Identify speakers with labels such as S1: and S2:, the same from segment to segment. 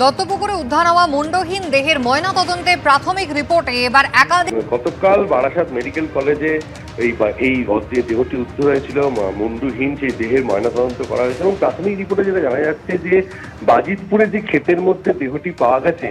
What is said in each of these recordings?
S1: দত্তপুকুরে উদ্ধার হওয়া মুন্ডহীন দেহের ময়নাতদন্তে প্রাথমিক রিপোর্টে এবার একাধিক
S2: গতকাল বারাসাত মেডিকেল কলেজে এই এই দেহটি উদ্ধার হয়েছিল মুন্ডুহীন সেই দেহের ময়নাতদন্ত করা হয়েছে এবং প্রাথমিক রিপোর্টে যেটা জানা যাচ্ছে যে বাজিতপুরে যে ক্ষেতের মধ্যে দেহটি পাওয়া গেছে,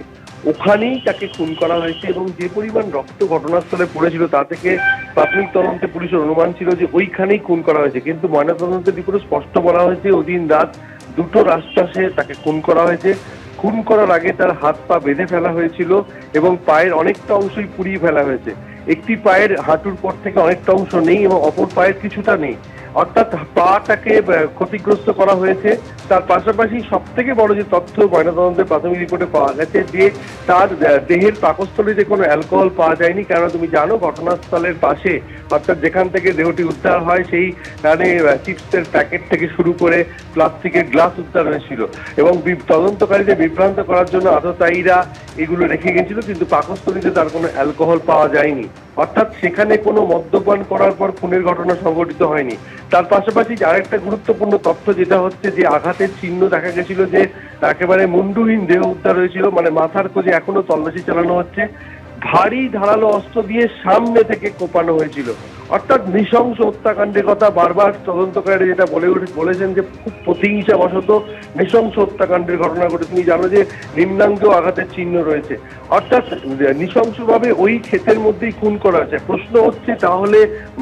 S2: ওখানেই তাকে খুন করা হয়েছে এবং যে পরিমাণ রক্ত ঘটনাস্থলে পড়েছিল তা থেকে প্রাথমিক তদন্তে পুলিশের অনুমান ছিল যে ওইখানেই খুন করা হয়েছে। কিন্তু ময়নাতদন্তের রিপোর্টে স্পষ্ট বলা হয়েছে, ওদিন রাত দুটো রাস্তাসে তাকে খুন করা হয়েছে। খুন করার আগে তার হাত পা বেঁধে ফেলা হয়েছিল এবং পায়ের অনেকটা অংশই পুড়িয়ে ফেলা হয়েছে। একটি পায়ের হাঁটুর পর থেকে অনেকটা অংশ নেই এবং অপর পায়ের কিছুটা নেই। অর্থাৎ পাটাকে ক্ষতিগ্রস্ত করা হয়েছে। তার পাশাপাশি সব থেকে বড় যে তথ্য ময়নাতদন্তের প্রাথমিক রিপোর্টে পাওয়া গেছে যে তার দেহের পাকস্থলীতে কোনো অ্যালকোহল পাওয়া যায়নি কেননা তুমি জানো ঘটনাস্থলের পাশে, অর্থাৎ যেখান থেকে দেহটি উদ্ধার হয়, সেই মানে চিপসের প্যাকেট থেকে শুরু করে প্লাস্টিকের গ্লাস উদ্ধার হয়েছিল। এবং তদন্তকারীদের বিভ্রান্ত করার জন্য আততায়ীরা এগুলো রেখে গেছিল, কিন্তু পাকস্থলীতে তার কোনো অ্যালকোহল পাওয়া যায়নি। অর্থাৎ সেখানে কোনো মদ্যপান করার পর খুনের ঘটনা সংঘটিত হয়নি। তার পাশাপাশি আরেকটা গুরুত্বপূর্ণ তথ্য যেটা হচ্ছে যে আঘাতের চিহ্ন দেখা গেছিল যে একেবারে মুন্ডুহীন দেহ উদ্ধার হয়েছিল মানে মাথার খোঁজে এখনও তল্লাশি চালানো হচ্ছে। ভারী ধারালো অস্ত্র দিয়ে সামনে থেকে কোপানো হয়েছিল। অর্থাৎ নৃশংস হত্যাকাণ্ডের কথা বারবার তদন্তকারী যেটা বলে বলেছেন যে খুব প্রতিহিংসা বশত নৃশংস হত্যাকাণ্ডের ঘটনা ঘটে তুমি জানো যে নিম্নাঙ্গ আঘাতের চিহ্ন রয়েছে। অর্থাৎ নৃশংসভাবে ওই ক্ষেতের মধ্যেই খুন করা হয়েছে। প্রশ্ন হচ্ছে তাহলে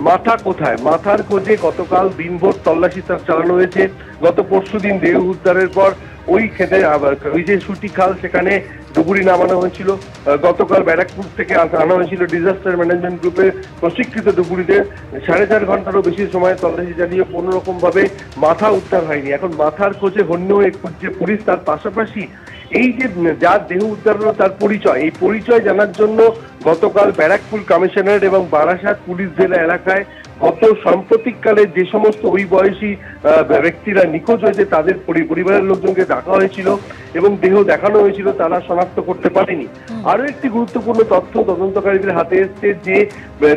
S2: মাথা কোথায়? মাথার খোঁজে গতকাল দিনভর তল্লাশি চালানো হয়েছে। গত পরশুদিন দেহ উদ্ধারের পর ওই আবার ওই যে সুটি খাল সেখানে ডুবুরি নামানো হয়েছিল। গতকাল ব্যারাকপুর থেকে আনা হয়েছিল ডিজাস্টার ম্যানেজমেন্ট গ্রুপের প্রশিক্ষিত ডুবুরিতে সাড়ে চার ঘন্টারও বেশি সময় তল্লাশি চালিয়ে কোনো রকম ভাবে মাথা উদ্ধার হয়নি। এখন মাথার খোঁজে হন্য খুঁজছে পুলিশ তার পাশাপাশি এই যে যার দেহ উদ্ধার হলো তার পরিচয়। এই পরিচয় জানার জন্য গতকাল ব্যারাকপুর কমিশনার এবং বারাসাত পুলিশ জেলা এলাকায় গত সাম্প্রতিককালে যে সমস্ত ওই বয়সী ব্যক্তিরা নিখোঁজ হয়েছে তাদের পরিবারের লোকজনকে ডাকা হয়েছিল এবং দেহ দেখানো হয়েছিল তারা শনাক্ত করতে পারেনি। আরও একটি গুরুত্বপূর্ণ তথ্য তদন্তকারীদের হাতে এসছে যে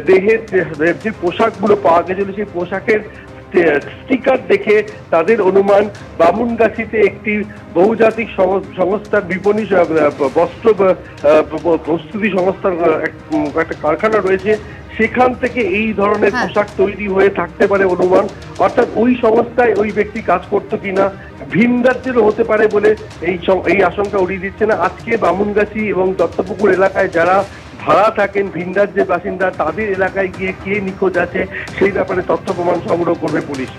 S2: দেহের যে- পোশাকগুলো পাওয়া গেছিল সেই পোশাকের স্টিকার দেখে তাদের অনুমান বামুনগাছিতে একটি বহুজাতিক সংস্থার বিপণী বস্ত্র প্রস্তুতি সংস্থার একটা কারখানা রয়েছে। সেখান থেকে এই ধরনের
S1: হ্যাঁ।
S2: পোশাক তৈরি হয়ে থাকতে পারে অনুমান। অর্থাৎ ওই সংস্থায় ওই ব্যক্তি কাজ করতো কিনা ভিন রাজ্যেরও হতে পারে বলে এই এই আশঙ্কা উড়িয়ে দিচ্ছে না। আজকে বামুনগাছি এবং দত্তপুকুর এলাকায় যারা ভাড়া থাকেন ভিন রাজ্যের বাসিন্দা তাদের এলাকায় গিয়ে কে নিখোঁজ আছে সেই ব্যাপারে তথ্য প্রমাণ সংগ্রহ করবে পুলিশ।